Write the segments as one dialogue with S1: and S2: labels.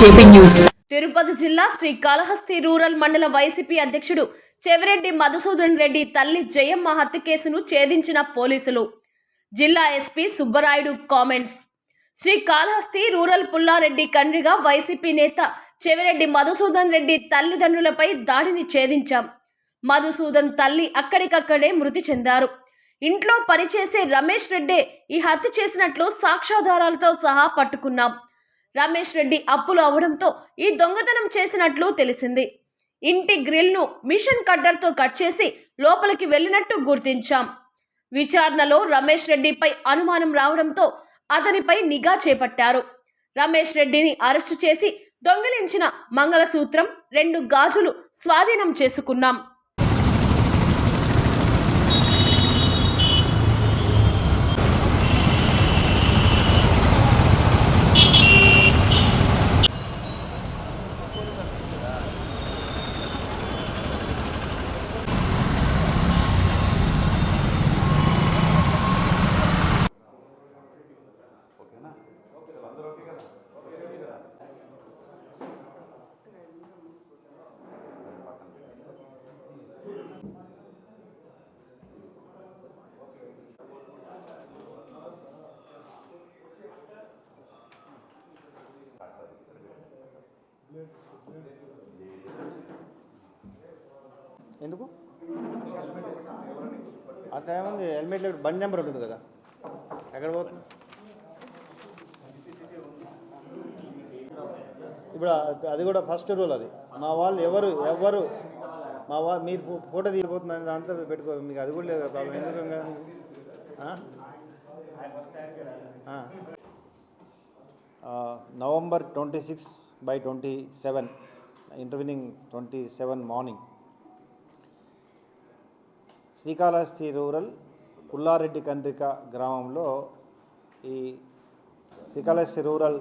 S1: JP news.
S2: Tirupati జిల్లా Srikalahasti rural మండల వైసీపీ అధ్యక్షుడు చెవిరెడ్డి మధుసూదన్ రెడ్డి తల్లి జయమ్మ హత్య కేసును ఛేదించిన పోలీసులు. జిల్లా SP Subbarayudu comments. Srikalahasti rural Pullareddy Kandriga YCP నేత చెవిరెడ్డి మధుసూదన్ రెడ్డి తల్లిదండ్రులపై దాడిని ఛేదించాం. మధుసూదన్ తల్లి అక్కడికక్కడే మృతి చెందారు. ఇంట్లో పనిచేసే రమేష్ రెడ్డే ఈ హత్య చేసినట్లు సాక్ష్యాధారాలతో సహా పట్టుకున్నాం. రమేష్ రెడ్డి అప్పులు అవడంతో ఈ దొంగతనం చేసినట్లు తెలిసింది. ఇంటి గ్రిల్ను మిషన్ కట్టర్తో కట్ చేసి లోపలికి వెళ్ళినట్టు గుర్తించాం. విచారణలో రమేష్ రెడ్డిపై అనుమానం రావడంతో అతనిపై నిఘా చేపట్టారు. రమేష్ రెడ్డిని అరెస్టు చేసి దొంగిలించిన మంగళసూత్రం రెండు గాజులు స్వాధీనం చేసుకున్నాం.
S3: ఎందుకు? అంత ఏముంది లేదు బండి నెంబర్ ఉంటుంది కదా. ఎక్కడ పోతుంది ఇప్పుడు అది కూడా ఫస్ట్ రూల్ అది. మా వాళ్ళు ఎవరు ఎవరు మా వా మీరు ఫోటో తీయబోతుందని దాంట్లో పెట్టుకో మీకు అది కూడా లేదు ప్రాబ్లం ఎందుకు November twenty six by twenty seven intervening twenty seven morning Srikalahasti rural Pullareddy Kandrika గ్రామంలో ఈ శ్రీకాళహస్తి రూరల్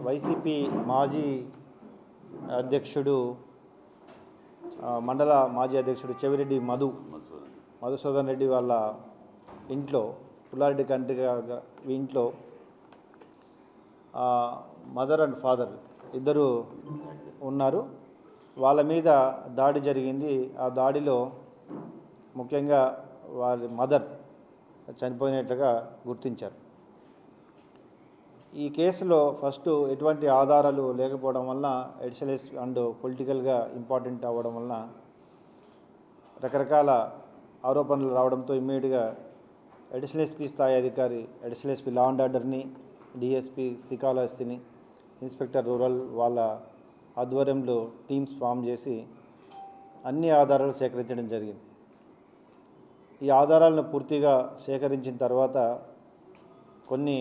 S3: వైసీపీ మాజీ అధ్యక్షుడు మండల మాజీ అధ్యక్షుడు చెవిరెడ్డి మధు మధుసూదన్ రెడ్డి వాళ్ళ ఇంట్లో పుల్లారెడ్డి కండ్రిక ఇంట్లో మదర్ అండ్ ఫాదర్ ఇద్దరు ఉన్నారు. వాళ్ళ మీద దాడి జరిగింది. ఆ దాడిలో ముఖ్యంగా వారి మదర్ చనిపోయినట్లుగా గుర్తించారు. ఈ కేసులో ఫస్ట్ ఎటువంటి ఆధారాలు లేకపోవడం వల్ల ఎడిషనల్స్ అండ్ పొలిటికల్గా ఇంపార్టెంట్ అవ్వడం వలన రకరకాల ఆరోపణలు రావడంతో ఇమ్మీడియట్గా ఎడిషనల్ ఎస్పీ స్థాయి అధికారి ఎడిషనల్ ఎస్పీ లా అండ్ ఆర్డర్ని డిఎస్పీ శ్రీకాళహస్తిని ఇన్స్పెక్టర్ రూరల్ వాళ్ళ ఆధ్వర్యంలో టీమ్స్ ఫామ్ చేసి అన్ని ఆధారాలు సేకరించడం జరిగింది. ఈ ఆధారాలను పూర్తిగా సేకరించిన తర్వాత కొన్ని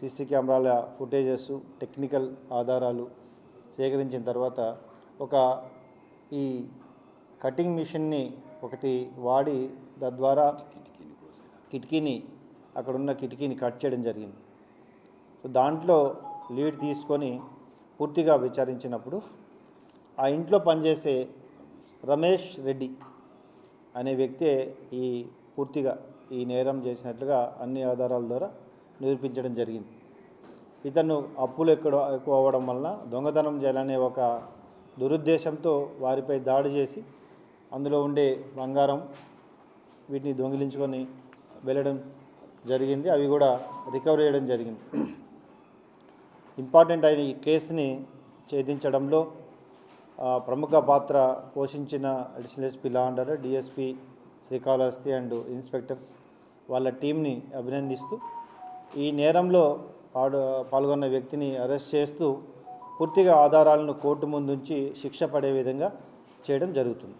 S3: సీసీ కెమెరాల ఫుటేజెస్ టెక్నికల్ ఆధారాలు సేకరించిన తర్వాత ఒక ఈ కటింగ్ మిషన్ని ఒకటి వాడి తద్వారా కిటికీని అక్కడ ఉన్న కిటికీని కట్ చేయడం జరిగింది. దాంట్లో లీడ్ తీసుకొని పూర్తిగా విచారించినప్పుడు ఆ ఇంట్లో పనిచేసే రమేష్ రెడ్డి అనే వ్యక్తే ఈ పూర్తిగా ఈ నేరం చేసినట్లుగా అన్ని ఆధారాల ద్వారా నిరూపించడం జరిగింది. ఇతను అప్పులు ఎక్కడ ఎక్కువ అవ్వడం వలన దొంగతనం చేయాలనే ఒక దురుద్దేశంతో వారిపై దాడి చేసి అందులో ఉండే బంగారం వీటిని దొంగిలించుకొని వెళ్ళడం జరిగింది. అవి కూడా రికవర్ చేయడం జరిగింది. ఇంపార్టెంట్ అయిన ఈ కేసుని ఛేదించడంలో ప్రముఖ పాత్ర పోషించిన additional SP law under DSP Srikalahasti and inspectors వాళ్ళ టీంని అభినందిస్తూ ఈ నేరంలో పాడు పాల్గొన్న వ్యక్తిని అరెస్ట్ చేస్తూ పూర్తిగా ఆధారాలను కోర్టు ముందుంచి శిక్ష పడే విధంగా చేయడం జరుగుతుంది.